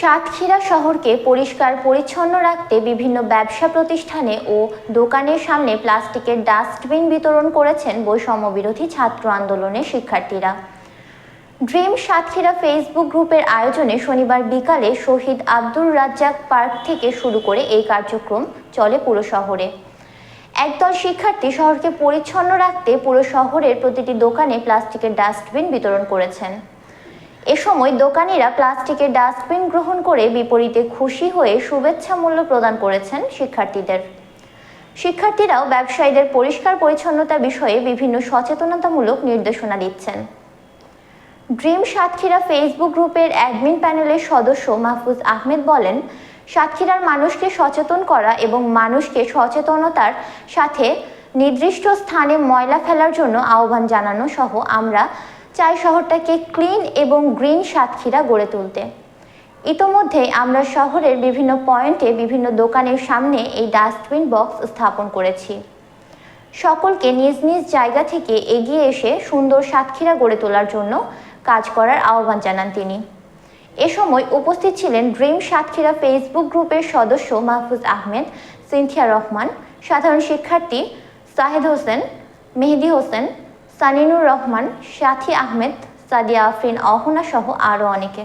সাতক্ষীরা শহরকে পরিষ্কার, পরিচ্ছন্ন রাখতে বিভিন্ন ব্যবসা প্রতিষ্ঠানে ও দোকানের সামনে প্লাস্টিকের ডাস্টবিন বিতরণ করেছেন বৈষম্য বিরোধী ছাত্র আন্দোলনের শিক্ষার্থীরা। ড্রিম সাতক্ষীরা ফেসবুক গ্রুপের আয়োজনে শনিবার বিকালে শহীদ আব্দুর রাজ্জাক পার্ক থেকে শুরু করে এই কার্যক্রম চলে পুরো শহরে। একদল শিক্ষার্থী শহরকে পরিচ্ছন্ন রাখতে পুরো শহরের প্রতিটি দোকানে প্লাস্টিকের ডাস্টবিন বিতরণ করেছেন। এ সময় দোকানিরা প্লাস্টিকের ডাস্টবিন গ্রহণ করে বিপরীতে খুশি হয়ে শুভেচ্ছা মূল্য প্রদান করেছেন শিক্ষার্থীদের। শিক্ষার্থীরাও ব্যবসায়ীদের পরিষ্কার পরিচ্ছন্নতা বিষয়ে বিভিন্ন সচেতনতামূলক নির্দেশনা দিচ্ছেন। ড্রিম সাতক্ষীরা ফেসবুক গ্রুপের অ্যাডমিন প্যানেলের সদস্য মাহফুজ আহমেদ বলেন, সাতক্ষীরার মানুষকে সচেতন করা এবং মানুষকে সচেতনতার সাথে নির্দিষ্ট স্থানে ময়লা ফেলার জন্য আহ্বান জানানো সহ আমরা চাই শহরটাকে ক্লিন এবং গ্রিন সাতক্ষীরা গড়ে তুলতে। ইতোমধ্যে আমরা শহরের বিভিন্ন পয়েন্টে বিভিন্ন দোকানের সামনে এই ডাস্টবিন বক্স স্থাপন করেছি। সকলকে নিজ নিজ জায়গা থেকে এগিয়ে এসে সুন্দর সাতক্ষীরা গড়ে তোলার জন্য কাজ করার আহ্বান জানান তিনি। এ সময় উপস্থিত ছিলেন ড্রিম সাতক্ষীরা ফেসবুক গ্রুপের সদস্য মাহফুজ আহমেদ, সিনথিয়া রহমান, সাধারণ শিক্ষার্থী সাহেদ হোসেন, মেহেদি হোসেন সানিনুর রহমান সাথী আহমেদ সাদিয়া আফরিন অহনা সহ আরও অনেকে।